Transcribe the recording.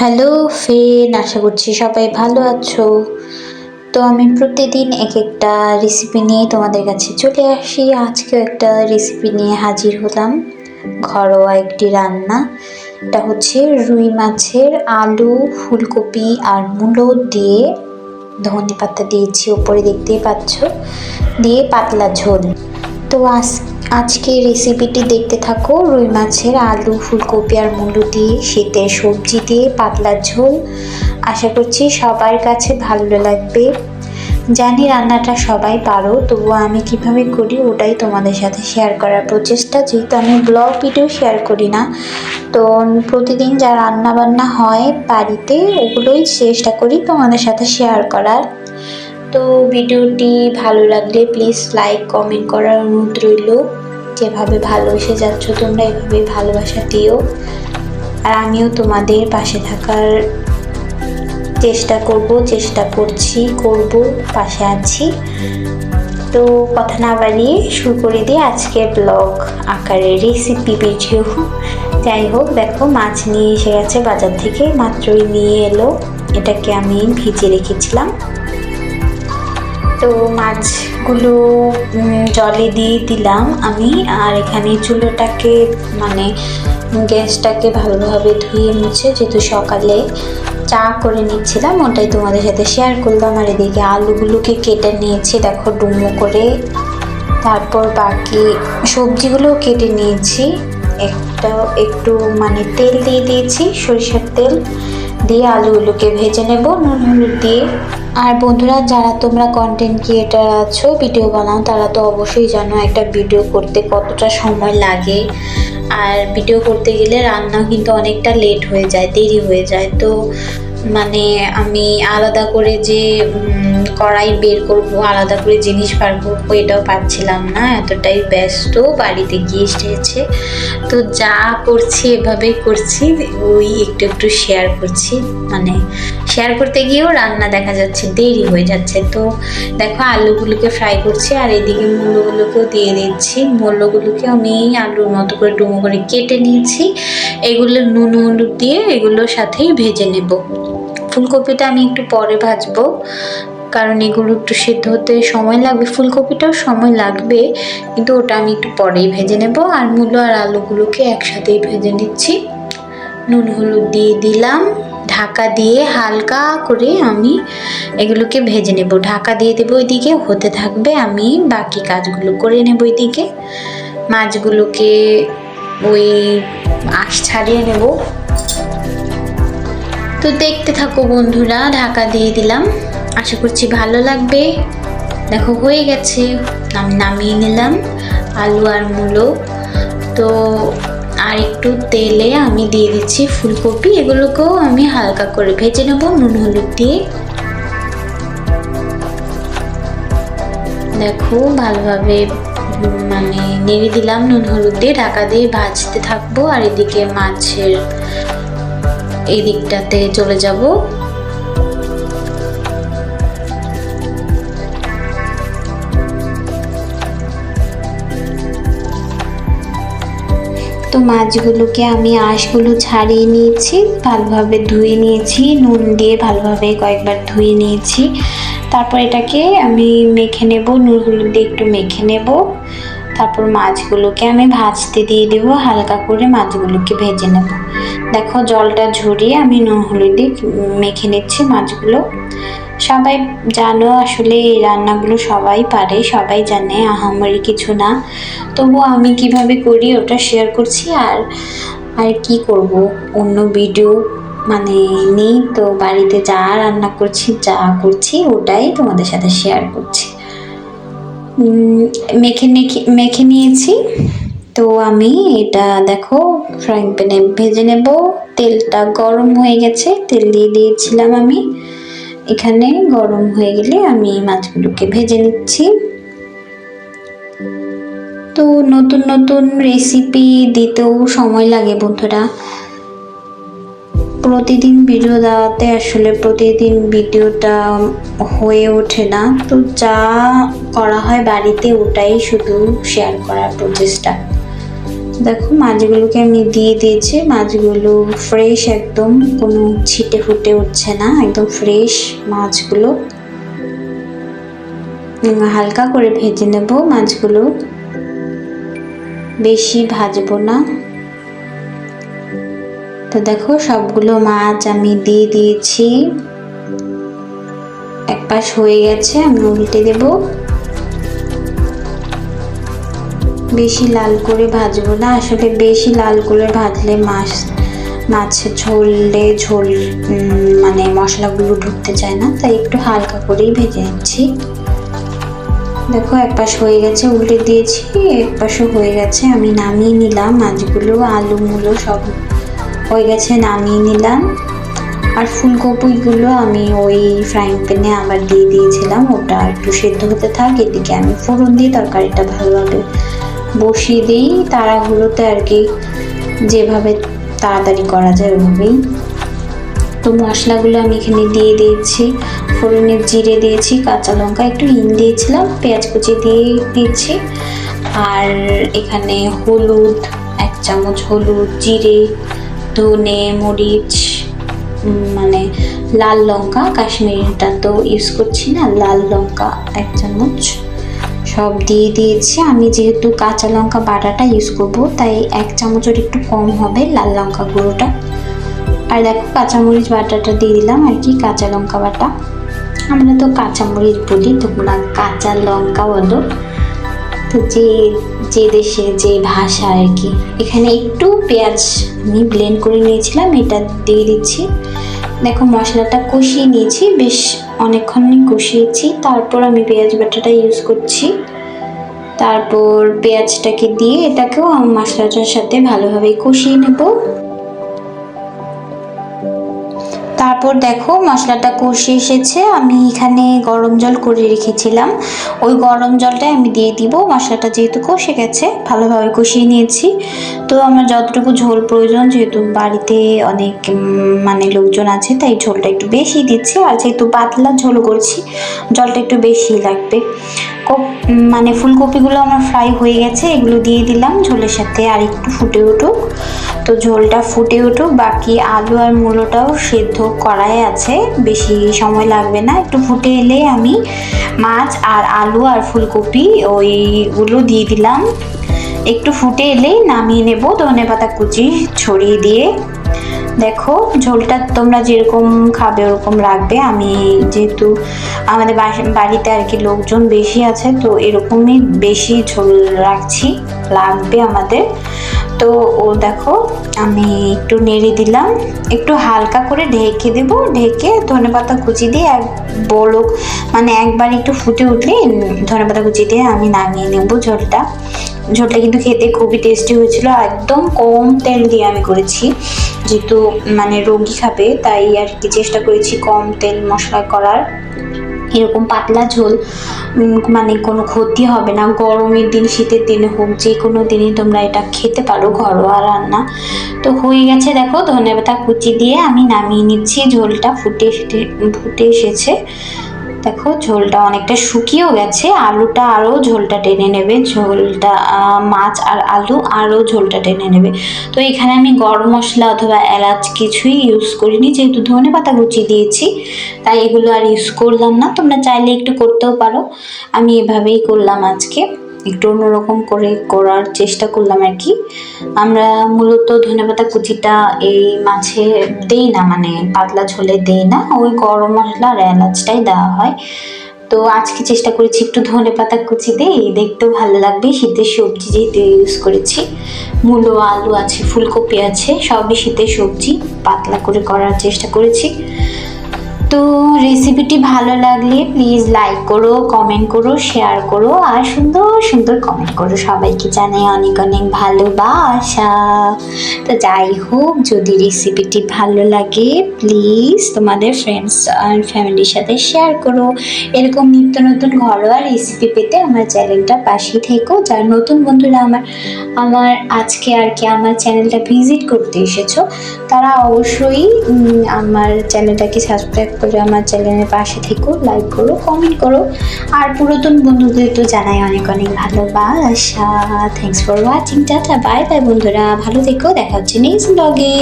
Hello ফেন আশা করছি সবাই ভালো আছো। তো আমি প্রতিদিন এক একটা রেসিপি নিয়ে তোমাদের কাছে চলে আসি। আজকেও একটা রেসিপি নিয়ে হাজির হলাম। ঘরোয়া একটি রান্না। এটা হচ্ছে রুই মাছের আলু, ফুলকপি আর মূলো দিয়ে ধনে পাতা দিয়েছি। ওপরে দেখতেই পাচ্ছ, দিয়ে পাতলা ঝোল। তো আজ আজকে রেসিপিটি দেখতে থাকো। রুই মাছের আলু, ফুলকপি আর মুলো দিয়ে শীতের সবজি দিয়ে পাতলা ঝোল। আশা করছি সবার কাছে ভালো লাগবে। জানি রান্নাটা সবাই পারো, তবুও আমি কীভাবে করি ওটাই তোমাদের সাথে শেয়ার করার প্রচেষ্টা। যেহেতু আমি ব্লগ ভিডিও শেয়ার করি না, তো প্রতিদিন যা রান্না বান্না হয় বাড়িতে, ওগুলোই চেষ্টা করি তোমাদের সাথে শেয়ার করার। তো ভিডিওটি ভালো লাগলে প্লিজ লাইক কমেন্ট করার অনুরোধ রইল। যেভাবে ভালোবেসে যাচ্ছ, তোমরা এভাবেই ভালোবাসা দিও। আর আমিও তোমাদের পাশে থাকার চেষ্টা করব, চেষ্টা করছি, করব, পাশে আছি। তো কথা না বাড়িয়ে শুরু করে দিই আজকে ব্লগ আকারে রেসিপি ভিডিও যাই হোক, দেখো মাছ নিয়ে এসে গেছে বাজার থেকে, মাত্রই নিয়ে এলো। এটাকে আমি ভিজে রেখেছিলাম। তো মাছগুলো জলে দিয়ে দিলাম আমি। আর এখানে চুলোটাকে মানে গ্যাসটাকে ভালোভাবে ধুয়ে মুছে, যেহেতু সকালে চা করে নিচ্ছিলাম, ওটাই তোমাদের সাথে শেয়ার করলাম। আর এদিকে আলুগুলোকে কেটে নিয়েছি, দেখো, ডুমো করে। তারপর বাকি সবজিগুলো কেটে নিয়েছি। একটা একটু মানে তেল দিয়ে দিয়েছি, সরিষার তেল। দিয়ে আলুগুলোকে ভেজে নেব, নুন, হলুদ দিয়ে। আর বন্ধুরা, যারা তোমরা কন্টেন্ট ক্রিয়েটার আছো ভিডিও বানাও, তারা তো অবশ্যই জানো একটা ভিডিও করতে কতটা সময় লাগে। আর ভিডিও করতে গেলে রান্না কিন্তু অনেকটা লেট হয়ে যায়, দেরি হয়ে যায়। তো মানে আমি আলাদা করে যে কড়াই বের করব, আলাদা করে জিনিস বার করব, এটাও পাচ্ছিলাম না। এতটাই ব্যস্ত, বাড়িতে গিয়ে এসেছে। তো যা করছি, এভাবেই করছি, ওই একটু একটু শেয়ার করছি। মানে শেয়ার করতে গিয়েও রান্না দেখা যাচ্ছে, দেরি হয়ে যাচ্ছে। তো দেখো, আলুগুলোকে ফ্রাই করছি, আর এদিকে মূলোগুলোকেও দিয়ে দিচ্ছি। মূলোগুলোকে আমি আলুর মতো করে ডুমো করে কেটে নিয়েছি। এগুলো নুন, হলুদ দিয়ে এগুলোর সাথেই ভেজে নেব। ফুলকপিটা আমি একটু পরে ভাজবো। কারণ এগুলো একটু সেদ্ধ হতে সময় লাগবে, ফুলকপিটাও সময় লাগবে, কিন্তু ওটা আমি একটু পরেই ভেজে নেব। আর মূলো আর আলুগুলোকে একসাথেই ভেজে নিচ্ছি। নুন, হলুদ দিয়ে দিলাম। ঢাকা দিয়ে হালকা করে আমি এগুলোকে ভেজে নেব। ঢাকা দিয়ে দেবো ওইদিকে, হতে থাকবে আমি বাকি কাজগুলো করে নেব ওইদিকে। মাছগুলোকে ওই আঁশ ছাড়িয়ে নেব। তো দেখতে থাকো বন্ধুরা, ঢাকা দিয়ে দিলাম। আশা করছি ভালো লাগবে। দেখো, হয়ে গেছে। আমি নামিয়ে নিলাম আলু আর মূলো। তো আর একটু তেলে আমি দিয়ে দিচ্ছি ফুলকপি। এগুলোকেও আমি হালকা করে ভেজে নেব নুন, হলুদ দিয়ে। দেখো, ভালোভাবে মানে নেড়ে দিলাম নুন, হলুদ দিয়ে। ঢাকা দিয়ে ভাজতে থাকব। আর এদিকে মাছের এই দিকটাতে চলে যাব। তো মাছগুলোকে আমি আঁশগুলো ছাড়িয়ে নিয়েছি, ভালোভাবে ধুয়ে নিয়েছি, নুন দিয়ে ভালোভাবে কয়েকবার ধুয়ে নিয়েছি। তারপর এটাকে আমি মেখে নেব নুন হলুদ দিয়ে একটু মেখে নেব। তারপর মাছগুলোকে আমি ভাজতে দিয়ে দেবো, হালকা করে মাছগুলোকে ভেজে নেব। দেখো জলটা ঝরিয়ে আমি নুন হলুদ দিয়ে মেখে নিচ্ছি মাছগুলো। সবাই জানো আসলে এই রান্নাগুলো সবাই পারে, সবাই জানে, আহামরি কিছু না। তবু আমি কীভাবে করি ওটা শেয়ার করছি আর আর কি করব? অন্য ভিডিও মানে নেই, তো বাড়িতে যা রান্না করছি, যা করছি, ওটাই তোমাদের সাথে শেয়ার করছি। মেখে মেখে মেখে নিয়েছি। তো আমি এটা দেখো ফ্রাইং প্যানে ভেজে নেব। তেলটা গরম হয়ে গেছে, তেল দিয়ে দিয়েছিলাম আমি। এখানে গরম হয়ে গেলে আমি মাছগুলোকে ভেজে নিচ্ছি। তো নতুন নতুন রেসিপি দিতেও সময় লাগে বন্ধুরা। প্রতিদিন ভিডিও দেওয়াতে আসলে প্রতিদিন ভিডিওটা হয়ে ওঠে না। তো যা করা হয় বাড়িতে ওটাই শুধু শেয়ার করার প্রচেষ্টা। দেখো মাছগুলোকে আমি দিয়ে দিয়েছি। মাছগুলো ফ্রেশ একদম, কোনো ছিটে ফুটে উঠছে না, একদম ফ্রেশ মাছগুলো। হালকা করে ভেজে নেব মাছগুলো। বেশি ভাজবো না। তো দেখো সবগুলো মাছ আমি দিয়ে দিয়েছি। এক পাশ হয়ে গেছে, আমি উল্টে দেব। বেশি লাল করে ভাজবো না। আসলে বেশি লাল করে ভাজলে মাছ মাছের ঝোলে ঝোল মানে মশলাগুলো ঢুকতে চায় না, তাই একটু হালকা করেই ভেজে নিচ্ছি। দেখো এক পাশ হয়ে গেছে, উল্টে দিয়েছি এক পাশও হয়ে গেছে, আমি নামিয়ে নিলাম। মাছগুলো আলু মুলো সব হয়ে গেছে, নামিয়ে নিলাম। আর ফুলকপিগুলো আমি ওই ফ্রাইং প্যানে আবার দিয়ে দিয়েছিলাম, ওটা একটু সেদ্ধ হতে থাক, এদিকে আমি ফোড়ন দিয়ে তরকারিটা ভালোভাবে বসিয়ে দিই তাড়াহুড়োতে আর কি, যেভাবে তাড়াতাড়ি করা যায় ওভাবেই। তো মশলাগুলো আমি এখানে দিয়ে দিয়েছি, ফোড়নের জিরে দিয়েছি, কাঁচা লঙ্কা, একটু হিং দিয়েছিলাম, পেঁয়াজ কুচি দিয়ে দিচ্ছি আর এখানে হলুদ, এক চামচ হলুদ, জিরে, ধনে, মরিচ মানে লাল লঙ্কা, কাশ্মীরিটা তো ইউজ করছি না, লাল লঙ্কা এক চামচ। সব দিয়ে দিয়েছি। আমি যেহেতু কাঁচা লঙ্কা বাটাটা ইউজ করব, তাই এক চামচের একটু কম হবে লাল লঙ্কা গুঁড়োটা। আর দেখো কাঁচামরিচ বাটাটা দিয়ে দিলাম আর কি, কাঁচা লঙ্কা বাটা। আমরা তো কাঁচামরিচ বলি, তোমরা কাঁচা লঙ্কা বলো। তো যে যে দেশে, যে ভাষা আর কি। এখানে একটু পেঁয়াজ আমি ব্লেন্ড করে নিয়েছিলাম, এটা দিয়ে দিচ্ছি। দেখো মশলাটা কষিয়ে নিয়েছি, বেশ অনেকক্ষণই কষিয়েছি। তারপর আমি পেঁয়াজ বাটাটা ইউজ করছি। তারপর পেঁয়াজটাকে দিয়ে এটাকেও মশলাটার সাথে ভালোভাবে কষিয়ে নেব। তারপর দেখো মশলাটা কষে এসেছে। আমি এখানে গরম জল করে রেখেছিলাম। ওই গরম জলটাই আমি দিয়ে দিব। মশলাটা যেহেতু কষে গেছে, ভালোভাবে কষিয়ে নিয়েছি। তো আমার যতটুকু ঝোল প্রয়োজন, যেহেতু বাড়িতে অনেক মানে লোকজন আছে, তাই ঝোলটা একটু বেশি দিচ্ছি। আর যেহেতু পাতলা ঝোল করছি, জলটা একটু বেশি লাগবে। মানে ফুলকপিগুলো আমার ফ্রাই হয়ে গেছে, এগুলো দিয়ে দিলাম, ঝোলের সাথে আর একটু ফুটে উঠুক। তো ঝোলটা ফুটে উঠুক, বাকি আলু আর মূলোটাও সেদ্ধ করাই আছে, বেশি সময় লাগবে না। একটু ফুটে এলে আমি মাছ আর আলু আর ফুলকপি ওইগুলো দিয়ে দিলাম। একটু ফুটে এলেই নামিয়ে নেব ধনে পাতা কুচি ছড়িয়ে দিয়ে। দেখো, ঝোলটা তোমরা যেরকম খাবে ওরকম রাখবে। আমি যেহেতু আমাদের বাড়িতে আর কি লোকজন বেশি আছে, তো এরকমই বেশি ঝোল রাখছি, লাগবে আমাদের। তো ও দেখো, আমি একটু নেড়ে দিলাম। একটু হালকা করে ঢেকে দেব, ঢেকে ধনেপাতা কুচি দিয়ে এক বড় মানে একবার একটু ফুটে উঠলে ধনেপাতা কুচি দিয়ে আমি নামিয়ে নেব ঝোলটা। ঝোলটা কিন্তু খেতে খুবই টেস্টি হয়েছিল। একদম কম তেল দিয়ে আমি করেছি। যেহেতু মানে রোগী খাবে, তাই আর কি চেষ্টা করেছি কম তেল মশলা করার। এরকম পাতলা ঝোল মানে কোনো ক্ষতি হবে না। গরমের দিন, শীতের দিনে হোক, যে কোনো দিনই তোমরা এটা খেতে পারো ঘরোয়া রান্না। তো হয়ে গেছে দেখো, ধনেপাতা কুচি দিয়ে আমি নামিয়ে নিচ্ছি। ঝোলটা ফুটে ফুটে এসেছে। দেখো, ঝোলটা অনেকটা শুকিয়েও গেছে। আলুটা আরও ঝোলটা টেনে নেবে। ঝোলটা মাছ আর আলু আরও ঝোলটা টেনে নেবে। তো এখানে আমি গরম মশলা অথবা এলাচ কিছুই ইউজ করিনি। যেহেতু ধনে পাতা কুচি দিয়েছি, তাই এগুলো আর ইউজ করলাম না। তোমরা চাইলে একটু করতেও পারো। আমি এভাবেই করলাম আজকে। একটু অন্যরকম করে করার চেষ্টা করলাম আর কি। আমরা মূলত ধনেপাতা কুচিটা এই মাছে দেই না মানে পাতলা ঝোলে দেই না, ওই গরম মশলা আর এলাচটাই দেওয়া হয়। তো আজকে চেষ্টা করেছি একটু ধনে পাতা কুচি দেই, দেখতেও ভালো লাগবে। শীতের সবজি যেহেতু ইউজ করেছি, মূলো, আলু আছে, ফুলকপি আছে, সবই শীতের সবজি, পাতলা করে করার চেষ্টা করেছি। তো রেসিপিটি ভালো লাগলে প্লিজ লাইক করো কমেন্ট করো শেয়ার করো, আর সুন্দর সুন্দর কমেন্ট করো। সবাইকে জানাই অনেক অনেক ভালোবাসা। তো যাই হোক, যদি রেসিপিটি ভালো লাগে প্লিজ তোমাদের ফ্রেন্ডস আর ফ্যামিলির সাথে শেয়ার করো। এরকম নিত্য নতুন ঘরোয়া রেসিপি পেতে আমার চ্যানেলটা পাশেই থেকো। যারা নতুন বন্ধুরা আমার আমার আজকে আর কি আমার চ্যানেলটা ভিজিট করতে এসেছ, তারা অবশ্যই আমার চ্যানেলটাকে সাবস্ক্রাইব করে আমার চ্যানেলের পাশে থেকো লাইক করো কমেন্ট করো। আর পুরাতন বন্ধুদের তো জানাই অনেক অনেক ভালোবাসা। Thanks for watching tata bye bye বন্ধুরা। ভালো থেকো, দেখা হচ্ছে নেক্সট ব্লগে